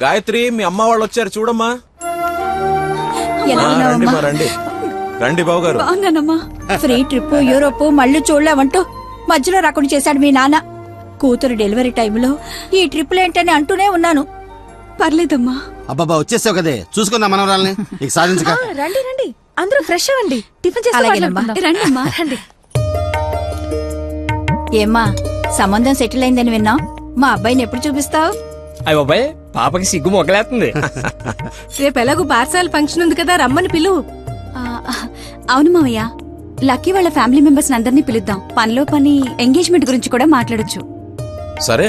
గాయత్రి మీ అమ్మ వాళ్ళు వచ్చారు చూడమ్మా. ఎలా రండి మా రండి. రండి బాబు గారు బాగున్నానమ్మా ఫ్రీ ట్రిప్ యూరోప్ మళ్ళీ చూడలేవంటూ మధ్యలో రాకుండా చేశాడు మీ నాన్న. కూతురు డెలివరీ టైంలో ఈ ట్రిప్ ఏంటని అంటూనే ఉన్నాను. పర్లేదమ్మా. అబ్బాబా వచ్చేసావు కదే. చూసుకుందాం మనవరాల్ని. ఇక సాధించక. రండి రండి. అందరూ ఫ్రెష్ అవ్వండి. టిఫిన్ చేసి అలాగేనమ్మా. మాట్లాడుకుందాం. రండమ్మా రండి. ఏమ్మా సంబంధం సెటిల్ అయిందని విన్నాం. మా అబ్బాయిని ఎప్పుడు చూపిస్తావు? అయ్య బాబాయ్ పాపకి సిగ్గు మొగలేస్తుంది రేపు ఎలాగో పార్సల్ ఫంక్షన్ ఉంది కదా రమ్మని పిలువు అవును మావయ్య. లక్కీ వాళ్ళ ఫ్యామిలీ మెంబర్స్ అందరినీ పిలుద్దాం. పనిలో పని ఎంగేజ్మెంట్ గురించి కూడా మాట్లాడొచ్చు. సరే.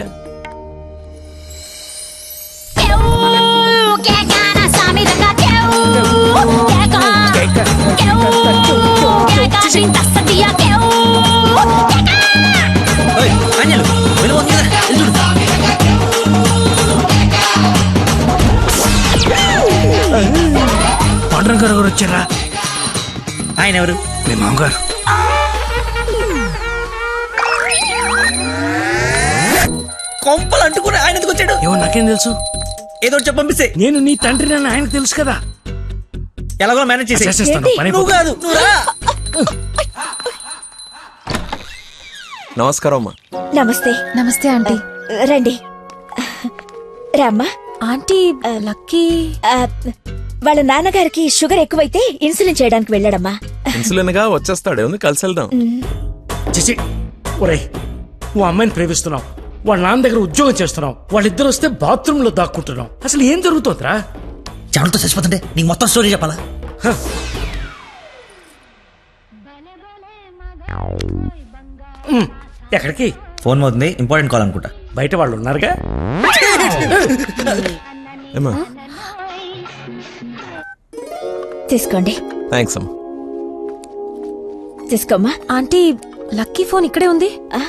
ఆయన ఎవరు? మీ మామగారు. కొంపలు అంటుకుని ఆయన ఎందుకు వచ్చాడు? ఏమో నాకేం తెలుసు. ఏదో ఒకటి చెప్పి పంపిస్తే. నేను నీ తండ్రి నన్ను ఆయనకు తెలుసు కదా. ఎలాగో మేనేజ్ చేసి చేసేస్తాను నువ్వు కాదు నువ్వు రా. నమస్కారం అమ్మా. నమస్తే. నమస్తే ఆంటీ. రండి. రామ్మా ఆంటీ లక్కీ. వాళ్ళ నాన్నగారికి షుగర్ ఎక్కువైతే ఇన్సులిన్ చేయడానికి వెళ్ళాడమ్మా. ఇన్సులిన్గా వచ్చేస్తాడు. ఏముంది? కలిసి వెళ్దాం. చిచి ఒరే ఓ అమ్మాయిని ప్రేమిస్తున్నావు. వాళ్ళ నాన్న దగ్గర ఉద్యోగం చేస్తున్నావు. వాళ్ళిద్దరు వస్తే బాత్రూమ్లో దాక్కుంటున్నావు. అసలు ఏం జరుగుతోందిరా? చెమటతో చచ్చిపోతుంటే నీకు మొత్తం స్టోరీ చెప్పాలా? ఎక్కడికి? ఫోన్ అవుతుంది ఇంపార్టెంట్ కాల్ అనుకుంటా. బయట వాళ్ళు ఉన్నారుగా? ఏమా తీసుకోండి. థ్యాంక్స్ అమ్మా. తీసుకోమ్మా. ఆంటీ లక్కీ ఫోన్ ఇక్కడే ఉంది. ఆ,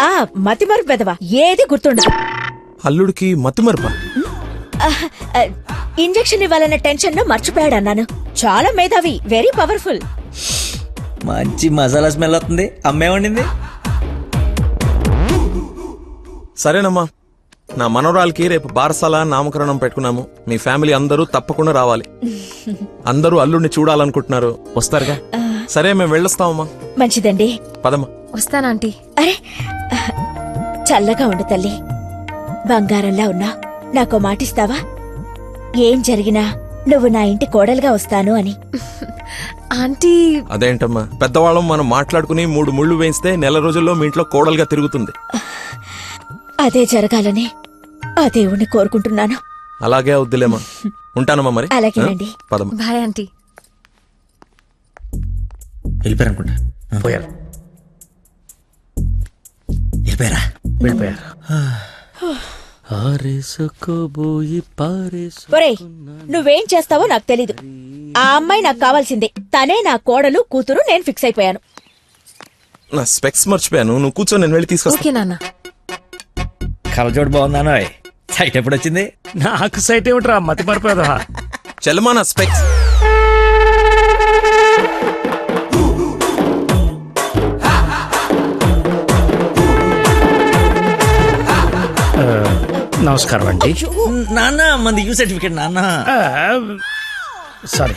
ఆ మతి మరుపు పెదవా ఏది గుర్తుండదు అల్లుడికి మతి మరపా ఆ, ఆ, ఇంజెక్షన్ ఇవ్వాలన్న టెన్షన్లో మర్చిపోయాడు అన్నాను. చాలా మేధావి వెరీ పవర్ఫుల్. మంచి మసాలా స్మెల్ వస్తుంది. అమ్మే వండింది సరేనమ్మా. నా మనవరాలకి రేపు బారసాల నామకరణం పెట్టుకున్నాము. మీ ఫ్యామిలీ అందరూ తప్పకుండా రావాలి. అందరూ అల్లుడిని చూడాలనుకుంటున్నారు. వస్తారుగా? సరే మేము వెళ్ళొస్తామమ్మా. మంచిదండి. పదమ్మా. వస్తాను ఆంటీ. అరే చల్లగా ఉండు తల్లి. బంగారంలా ఉన్నా. నాకో మాటిస్తావా ఏం జరిగినా నువ్వు నా ఇంటి కోడలుగా వస్తాను అని. ఆంటీ. అదేంటమ్మా? పెద్దవాళ్ళం మనం మాట్లాడుకుని మూడు ముళ్ళు వేయిస్తే నెల రోజుల్లో మీ ఇంట్లో కోడలుగా తిరుగుతుంది. అదే జరగాలని ఆ దేవుణ్ణి కోరుకుంటున్నాను. అలాగే అవుద్దిలేమా ఉంటానమ్మా మరి. అలాగేనండి. పదమ్మా. Bye aunty. వెళ్ళిపోయారు అనుకుంటా పోయారు. వెళ్ళిపోయారా? వెళ్ళిపోయారు. ఒరేయ్ నువ్వేం చేస్తావో నాకు తెలీదు. ఆ అమ్మాయి నాకు కావాల్సిందే. తనే నా కోడలు కూతురు నేను ఫిక్స్ అయిపోయాను. నా స్పెక్స్ మర్చిపోయాను. నువ్వు కూర్చో నేను వెళ్ళి తీసుకొస్తా. ఓకే నాన్న. కలజోడు బాగుందానో సైట్ ఎప్పుడు వచ్చింది నాకు సైట్ ఏమిట్రా? మతి మరిపోదా చెల్లమా నా స్పెక్స్. నమస్కారం అండి. నాన్న మంది యూ సర్టిఫికేట్ నాన్న. సారీ.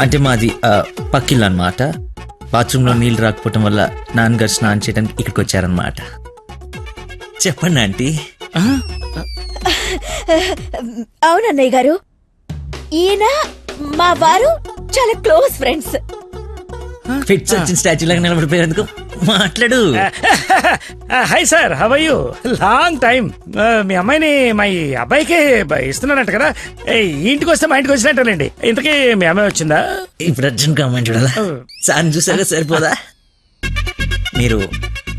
అంటే మాది ఆ, పక్కిల్లు అనమాట బాత్రూమ్లో నీళ్ళు రాకపోవటం వల్ల నాన్నగారు స్నానం చేయడానికి ఇక్కడికి వచ్చారనమాట చెప్పండి ఆంటీ. అవునన్నయ్య గారు ఈయన మా వారు చాలా క్లోజ్ ఫ్రెండ్స్. ఫిట్స్ వచ్చిన స్టాచ్యూ లాగా నిలబడిపోయేందుకు మాట్లాడు. Hi sir how you? Long time మీ అమ్మాయిని మా అబ్బాయికి ఇస్తున్నానంట కదా. ఇంటికి వస్తే మా ఇంటికి వచ్చినట్టేనండి ఇంతకీ మీ అమ్మాయి వచ్చిందా? ఇప్పుడు అర్జున్ కామెంట్ చూడాలా? సార్ చూసారా సరిపోదా? మీరు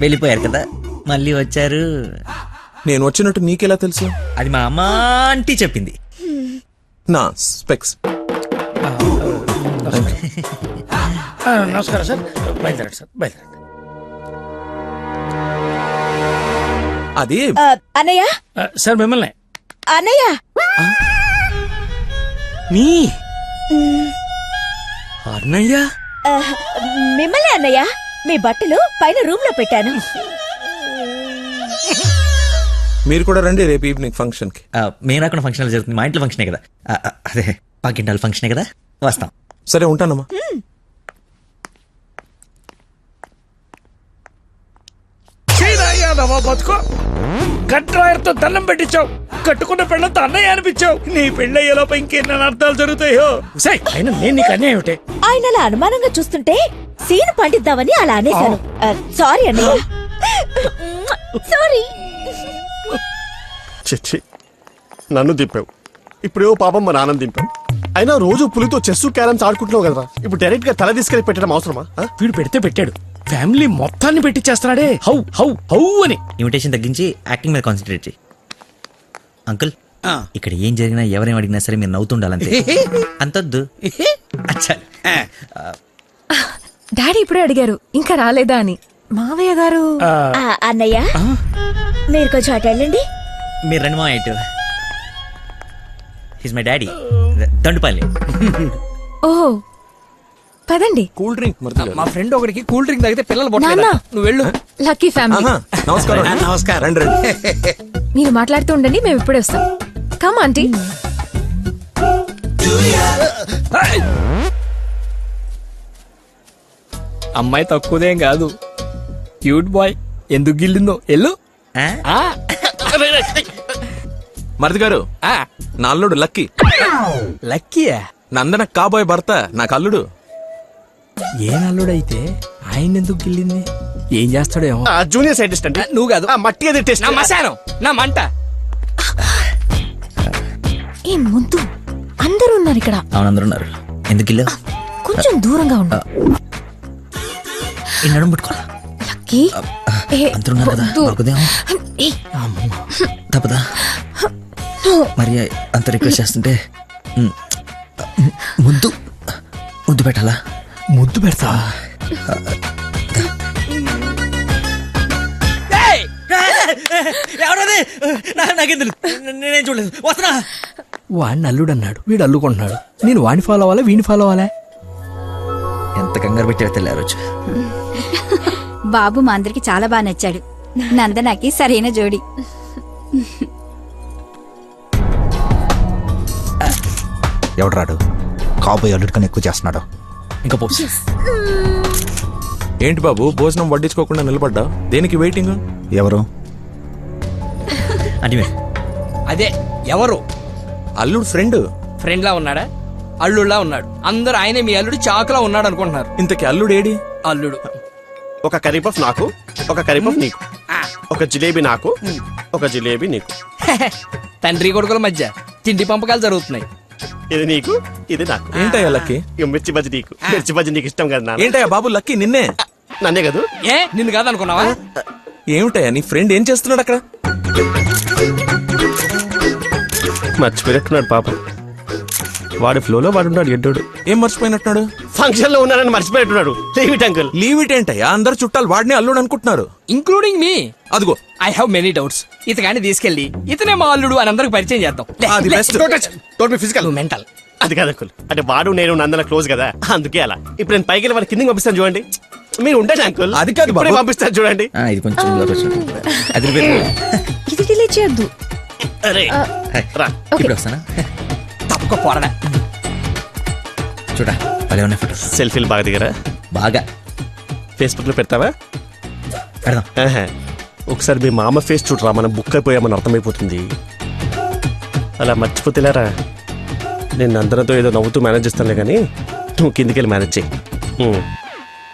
వెళ్ళిపోయారు కదా? మళ్ళీ వచ్చారు. నేను వచ్చినట్టు నీకెలా తెలుసు? అది మా అమ్మ ఆంటీ చెప్పింది. నా స్పెక్స్. నమస్కారం. సార్. బయలుదేరండి సార్ బయలుదేరండి. అది అన్నయ్య? సార్ మిమ్మల్ని. అన్నయ్య? మీ? అన్నయ్య? మిమ్మల్ని అన్నయ్య. మీ బట్టలు పైన రూమ్లో పెట్టాను. మీరు కూడా రండి రేపు ఈవినింగ్ ఫంక్షన్కి. ఆ, మేము రాకుండా ఫంక్షన్ జరుగుతుంది. మా ఇంట్లో ఫంక్షనే కదా. ఆ, ఆ, అదే పక్కింటాల ఫంక్షనే కదా. వస్తాం. సరే ఉంటానమ్మా. చీనాయాదవా బతుకో. కట్రాయర్తో దండం పెట్టించావు. కట్టుకున్న పెళ్ళంతో అన్నయ్య అనిపించావు. నీ పెళ్ళయ్యేలోపు ఇంకెన్ని అర్థాలు జరుగుతాయో? సై అయినా నేను నీకు అన్యాయం ఒకటే ఆయన అలా అనుమానంగా చూస్తుంటే సీను పండిద్దామని అలా అనేశాను. సారీ అన్నయ్య. సారీ చిచ్చి నన్ను దింపావు. ఇప్పుడేవో పాపం మా నాన్న దింపావు. అయినా రోజు పులితో చెస్ క్యారమ్స్ ఆడుకుంటున్నావు కదరా. ఇప్పుడు డైరెక్ట్గా తల తీసుకెళ్ళి పెట్టడం అవసరమా? వీడు పెడితే పెట్టాడు. ఫ్యామిలీ మొత్తాన్ని పెట్టించేస్తున్నాడే హౌ హౌ హౌ అని. ఇన్విటేషన్ తగ్గించి యాక్టింగ్ మీద కాన్సన్ట్రేట్ చేయి. అంకుల్ ఇక్కడ ఏం జరిగినా ఎవరేం అడిగినా సరే మీరు నవ్వుతుండాలంతే. అంతొద్దు. అచ్చా. డాడీ ఇప్పుడే అడిగారు ఇంకా రాలేదా అని. మావయ్య గారు? ఆ, ఆ, అన్నయ్య. మీరు కొంచెం అటు వెళ్ళండి. మీరు రండి మా ఇటు. His my daddy Dandupalli. ఓహో. పదండి. కూల్ డ్రింక్ మా ఫ్రెండ్ ఒకడికి కూల్ డ్రింక్ తాగితే పిల్లలు నాన్న. నువ్వు వెళ్ళు. Lucky family. నమస్కారం. నమస్కారం. రండి రండి. మీరు మాట్లాడుతూ ఉండండి మేము ఇప్పుడే వస్తాం. కమ్ ఆంటీ అమ్మాయి తక్కువదేం కాదు. క్యూట్ బాయ్ ఎందుకు గిల్లిందో? ఎల్లు? మరిది గారు ఆ, నా అల్లుడు లక్కీ. లక్కీయా? నందన కాబోయే భర్త నాకు అల్లుడు. ఏ నల్లుడైతే ఆయన ఎందుకు గిల్లింది? ఏం చేస్తాడో ఏమో. ఆ, జూనియర్ సైంటిస్ట్ అండి. నువ్వు కాదు. ఆ, మట్టి అది టెస్ట్. నా మశానం నా మంట. ఏ ముద్దు. అందరూ ఉన్నారు ఇక్కడ. అవును అందరూ ఉన్నారు. ఎందుకు కొంచెం దూరంగా ఉండు. ఈ నడుము పట్టుకోవాలా అందరూ ఉన్నారు కదా ఏ, తప్పదా? మరి అంత రిక్వెస్ట్ చేస్తుంటే ముద్దు ముద్దు పెట్టాలా? ముద్దు పెడతా? ఎవరది? నాకెందుకు నేనేం చూడలేదు. వస్తున్నా. వాడిని అల్లుడు అన్నాడు. వీడు అల్లుకుంటున్నాడు. నేను వాడిని ఫాలో అవ్వాలా? వీడిని ఫాలో అవ్వాలా? ఎంత కంగారు పెట్టావో తెల్లారు రోజు బాబు మా అందరికి చాలా బాగా నచ్చాడు. నందనకి సరైన జోడి. ఎవడరాడు? కాబోయే అల్లుడి కన్నా ఎక్కువ చేస్తున్నాడు. ఇంకా పోస్. ఏంటి బాబు భోజనం వడ్డించుకోకుండా నిలబడ్డా? దేనికి వెయిటింగ్ ఎవరు? అంటే మీరు అదే ఎవరు? అల్లుడు ఫ్రెండ్. ఫ్రెండ్ లా ఉన్నాడా? అల్లుడులా ఉన్నాడు. అందరూ ఆయనే మీ అల్లుడు చాకులా ఉన్నాడు అనుకుంటున్నారు ఇంతకి అల్లుడు ఏడి అల్లుడు. ఒక కర్రీ పఫ్ నాకు ఒక కర్రీ పఫ్ నీకు. ఒక జిలేబీ నాకు ఒక జిలేబీ నీకు. తండ్రి కొడుకుల మధ్య తిండి పంపకాలు జరుగుతున్నాయి. ఇది నీకు ఇది నాకు. ఏంటయ్యా లక్కీ? ఇక మిర్చి బజ్జి నీకు. మిర్చి బజ్జి నీకు ఇష్టం కదా నాన్న. ఏంటయ్యా బాబు లక్కీ నిన్నే? నన్నే కదా? ఏ నిన్ను కాదనుకున్నావా? ఏమిటయ్యా నీ ఫ్రెండ్ ఏం చేస్తున్నాడు అక్కడ? మర్చిపోయినట్టున్నాడు పాప. వాడి ఫ్లోలో వాడు ఉన్నాడు ఎడ్డోడు. ఏం మర్చిపోయినట్టున్నాడు? ఫంక్షన్లో ఉన్నానని మర్చిపోయినట్టున్నాడు leave it uncle leave it ఏంటయ్యా? అందరు చుట్టాలు వాడిని అల్లుడు అనుకుంటున్నారు. ఇంక్లూడింగ్ మీ అదిగో. ఐ హావ్ మెనీ డౌట్స్ ఇతగాని తీసుకెళ్ళి ఇతనే మా అల్లుడు అని అందరికి పరిచయం చేద్దాం. అది best. Don't be physical mental అది కాదు అంకుల్ అంటే వాడు నేను నందన క్లోజ్ కదా? అందుకే అలా. ఇప్పుడు నేను పైకి వెళ్ళి వాడి కిందకి పంపిస్తాను చూడండి. మీరు ఉండండి అంకుల్ అది కాదు ఇప్పుడే బాబు. పంపిస్తాను చూడండి. ఇది కొంచెం. అది రిపేర్ ఇది డిలే చేయొద్దు. అరే. రా. ఇప్పుడు వస్తానా? తప్పక పోరడా? చూడా. భలే ఉన్నాయి ఫోటో సెల్ఫీలు బాగా దిగరా? బాగా. ఫేస్బుక్లో పెడతావా? పెడదాం. ఆహా. ఒకసారి మీ మామ ఫేస్ చూడరా మనం బుక్ అయిపోయామని అర్థమైపోతుంది. అలా మర్చిపోతేలారా? నేను అందరితో ఏదో నవ్వుతూ మేనేజ్ చేస్తానులే కానీ నువ్వు కిందికి వెళ్ళి మేనేజ్ చేయి. ఉమ్.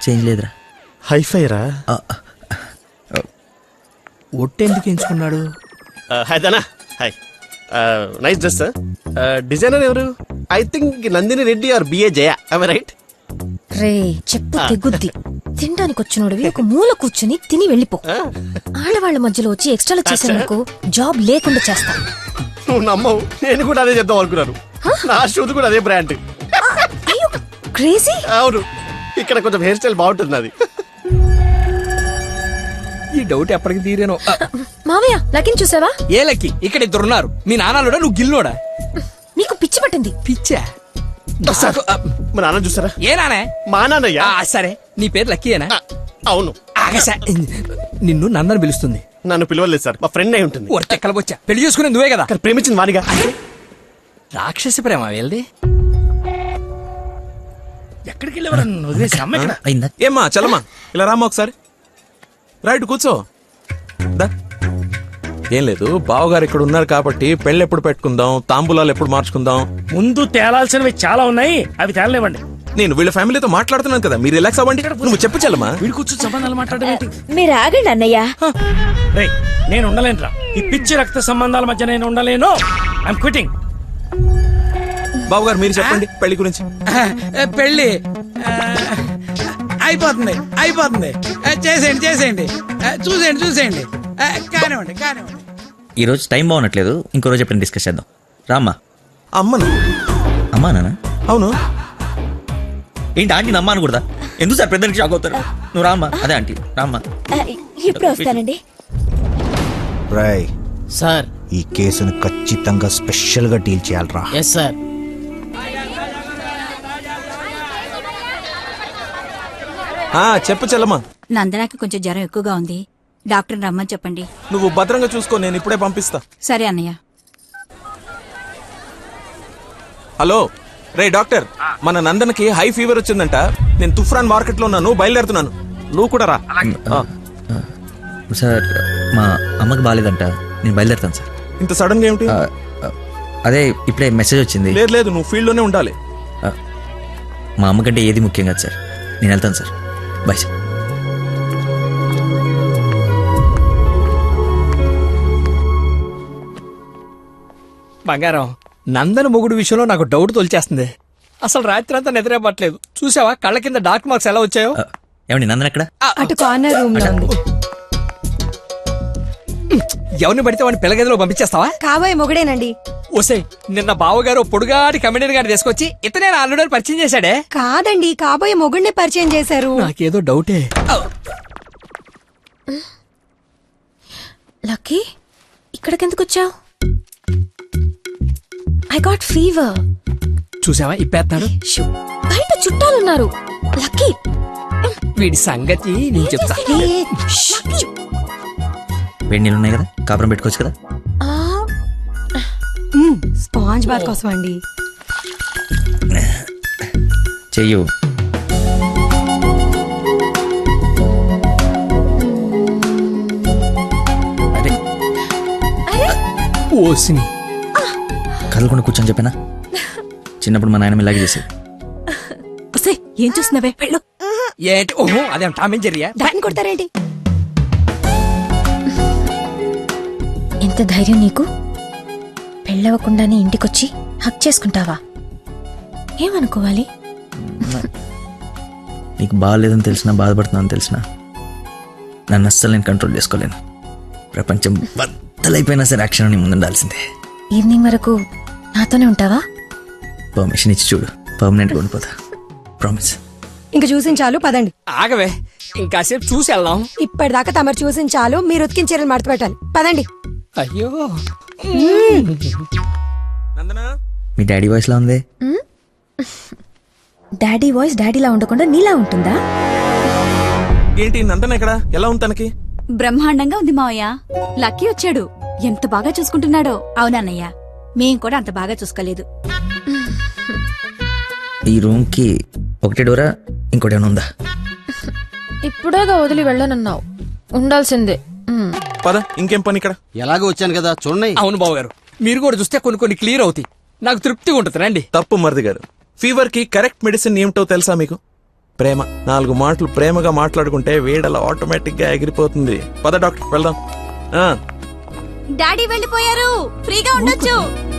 చేంజ్ లేదురా. హైఫై రా. ఆ, ఒట్టు ఎందుకు ఎంచుకున్నాడు? ఆ, హాయ్ దానా హాయ్ ఆ, నైస్ డ్రెస్ ఆ, డిజైనర్ ఎవరు? I think Nandini Reddy are బిఏ జయ ఐ రైట్ రే చెప్పు తెగుద్ది. తినడానికి వచ్చినోడివి ఒక మూల కూర్చుని తిని వెళ్ళిపో. ఆడవాళ్ళ మధ్యలో వచ్చి ఎక్స్ట్రాలు చేసేందుకు జాబ్ లేకుండా చేస్తా. నువ్వు నమ్మవు. నేను కూడా అదే చెప్దాం అనుకున్నాను. నా షూది కూడా అదే బ్రాండ్ అయ్యో క్రేజీ? అవును. ఇక్కడ కొంచెం హెయిర్ స్టైల్ బాగుంటుంది అది ఈ డౌట్ ఎప్పటికి తీరేనో. మావయ్య లకిన్ చూసావా? ఏ లక్కి? ఇక్కడ ఇద్దరు ఉన్నారు మీ నాన్నలోడా నువ్వు గిల్లోడా? నీకు పిచ్చి పట్టింది. పిచ్చా? సార్, మా నాన్న చూసారా? ఏ నానే మా నాన్నయ్య? ఆ, సరే. నీ పేరు లక్కీయేనా? ఆ, అవును. ఆగసా నిన్ను నందని పిలుస్తుంది. నన్ను పిలవలేదు సార్. మా ఫ్రెండ్ అయి ఉంటుంది. ఒరటెక్కల బొచ్చా. పెళ్ళి చేసుకునే నువ్వే కదా? కానీ ప్రేమించింది వానిగా రాక్షసి ప్రేమ వెళ్ది ఎక్కడికి వెళ్ళేవారు? వదిలేసి అమ్మ ఇక్కడ అయిందా? ఏమ్మా చలమా ఇలా రామ్మా ఒకసారి. రైట్ కూర్చో. దా. ఏం లేదు బావగారు ఇక్కడ ఉన్నారు కాబట్టి పెళ్ళి ఎప్పుడు పెట్టుకుందాం తాంబూలాలు ఎప్పుడు మార్చుకుందాం. ముందు తేలాల్సినవి చాలా ఉన్నాయి అవి తేలనివ్వండి. నేను వీళ్ళ ఫ్యామిలీతో మాట్లాడుతున్నాను కదా మీరు రిలాక్స్ అవ్వండి నువ్వు చెప్పు చలమా వీడి కూర్చొని సంబంధాలు మాట్లాడడం ఏంటి? మీరు ఆగండి అన్నయ్య. రేయ్ నేను ఉండలేనురా. ఈ పిచ్చి రక్త సంబంధాల మధ్య నేను ఉండలేను. ఐఎమ్ క్విటింగ్ బావగారు మీరు చెప్పండి పెళ్ళి గురించి. పెళ్ళి ఆ, అయిపోతుంది అయిపోతుంది. చేసేయండి చేసేయండి. చూసేయండి చూసేయండి. కానివ్వండి కానివ్వండి. ఈ రోజు టైం బాగున్నట్లేదు ఇంకో రోజు ఎప్పుడైనా డిస్కస్ చేద్దాం. రామ్మా. అమ్మను. అమ్మా నాన్న. అవును. ఏంటి ఆంటీ నమ్మా అనకూడదా? ఎందుకు సార్ పెద్ద షాక్ అవుతారు? నువ్వు రామ్మా. అదే ఆంటీ రామ్మా. ఇప్పుడు వస్తానండి. రాయ్. సార్. ఈ కేసును ఖచ్చితంగా స్పెషల్గా డీల్ చేయాలరా. ఎస్ సార్ చెప్పు చెల్లమ్మా. నందనాకి కొంచెం జ్వరం ఎక్కువగా ఉంది. డాక్టర్ రమ్మని చెప్పండి. నువ్వు భద్రంగా చూసుకో నేను ఇప్పుడే పంపిస్తా. సరే అన్నయ్య. హలో రే డాక్టర్ మన నందనకి హై ఫీవర్ వచ్చిందంట. నేను తుఫ్రాన్ మార్కెట్లో ఉన్నాను బయలుదేరుతున్నాను. నువ్వు కూడా రా. సార్ మా అమ్మకి బాగాలేదంట నేను బయలుదేరుతాను సార్. ఇంత సడన్గా ఏమిటి అదే ఇప్పుడే మెసేజ్ వచ్చింది. లేదు లేదు నువ్వు ఫీల్డ్లోనే ఉండాలి మా అమ్మకంటే ఏది ముఖ్యం కాదు సార్. నేను వెళ్తాను సార్. Bye sir. బంగారం నందన మొగుడు విషయంలో నాకు డౌట్ తొలిచేస్తుంది. అసలు రాత్రి అంతా నిద్రపట్లేదు చూసావా? కళ్ళ కింద డార్క్ మార్క్స్ ఎలా వచ్చాయో? ఏమండి నందన ఎక్కడ? అటు కార్నర్ రూమ్లో ఉంది. ఎవరిని పడితే వాడిని పిల్లగదిలో పంపించేస్తావా? కాబోయే మొగుడేనండి. ఓసే నిన్న బావగారు పొడుగాటి కమెడియన్ గారిని తీసుకొచ్చి ఇతనే అల్లుడని పరిచయం చేశాడే. కాదండి కాబోయే మొగుడిని పరిచయం చేశారు. నాకేదో డౌటే. లక్కీ ఇక్కడికెందుకు వచ్చావు ఐ గాట్ ఫీవర్ చూసావా ఇప్పేస్తాడు బయట చుట్టాలున్నారు. లక్కీ వీడి సంగతి నేను చెప్తా. వేడి నీళ్ళు ఉన్నాయి కదా? కాపురం పెట్టుకోవచ్చు కదా? స్పాంజ్ బాత్ కోసం అండి. చెయ్యు. ఓసిని కదలకుండా కూర్చొని చెప్పానా? చిన్నప్పుడు మా నాయనమ్మ ఇలాగే చేసేది. ఏం చూస్తున్నావే? వెళ్ళు. ఏంటి? ఓహో అదేం టామేం జరిగా దాన్ని కొడతారేంటి? ఎంత ధైర్యం నీకు? పెళ్ళవకుండానే ఇంటికొచ్చి హక్ చేసుకుంటావా? ఏమనుకోవాలి? నీకు బాగాలేదని తెలిసినా బాధపడుతున్నాను తెలిసినా నన్ను అస్సలు నేను కంట్రోల్ చేసుకోలేను. ప్రపంచం బద్దలైపోయినా సరే యాక్షన్ నీ ముందుండాల్సిందే ఈవినింగ్ వరకు నాతోనే ఉంటావా? పర్మిషన్ ఇచ్చి చూడు. పర్మనెంట్గా ఉండిపోతా. ప్రామిస్ ఇంక చూసిన చాలు పదండి. ఆగవే. ఇంకాసేపు చూసి వెళ్దాం. ఇప్పటిదాకా తమరు చూసిన చాలు మీరు ఉతికిన చీరలు మడత పెట్టాలి. పదండి. అయ్యో. నందనా? మీ డాడీ వాయిస్లా ఉంది? డాడీ వాయిస్ డాడీలా ఉండకుండా నీలా ఉంటుందా? ఏంటి నందన ఎక్కడ? ఎలా ఉంది తనకి? బ్రహ్మాండంగా ఉంది మావయ్య. లక్కీ వచ్చాడు. ఎంత బాగా చూసుకుంటున్నాడో. అవునన్నయ్య మేం కూడా అంత బాగా చూసుకోలేదు. ఈ రూమ్కి ఒకటే డోరా? ఇంకోటి ఏమైనా ఉందా? ఇప్పుడేగా వదిలి వెళ్ళనన్నావు. ఉండాల్సిందే. పద ఇంకేం పని ఇక్కడ? ఎలాగో వచ్చాను కదా చూడండి. అవును బాబు గారు మీరు కూడా చూస్తే కొన్ని కొన్ని క్లియర్ అవుతాయి. నాకు తృప్తిగా ఉంటుంది రండి. తప్పు మరిది గారు ఫీవర్కి కరెక్ట్ మెడిసిన్ ఏమిటో తెలుసా మీకు? ప్రేమ. నాలుగు మాటలు ప్రేమగా మాట్లాడుకుంటే వేడల ఆటోమేటిక్గా ఎగిరిపోతుంది. పద డాక్టర్ వెళ్దాం. ఆ, డాడీ వెళ్ళిపోయారు. ఫ్రీగా ఉండొచ్చు.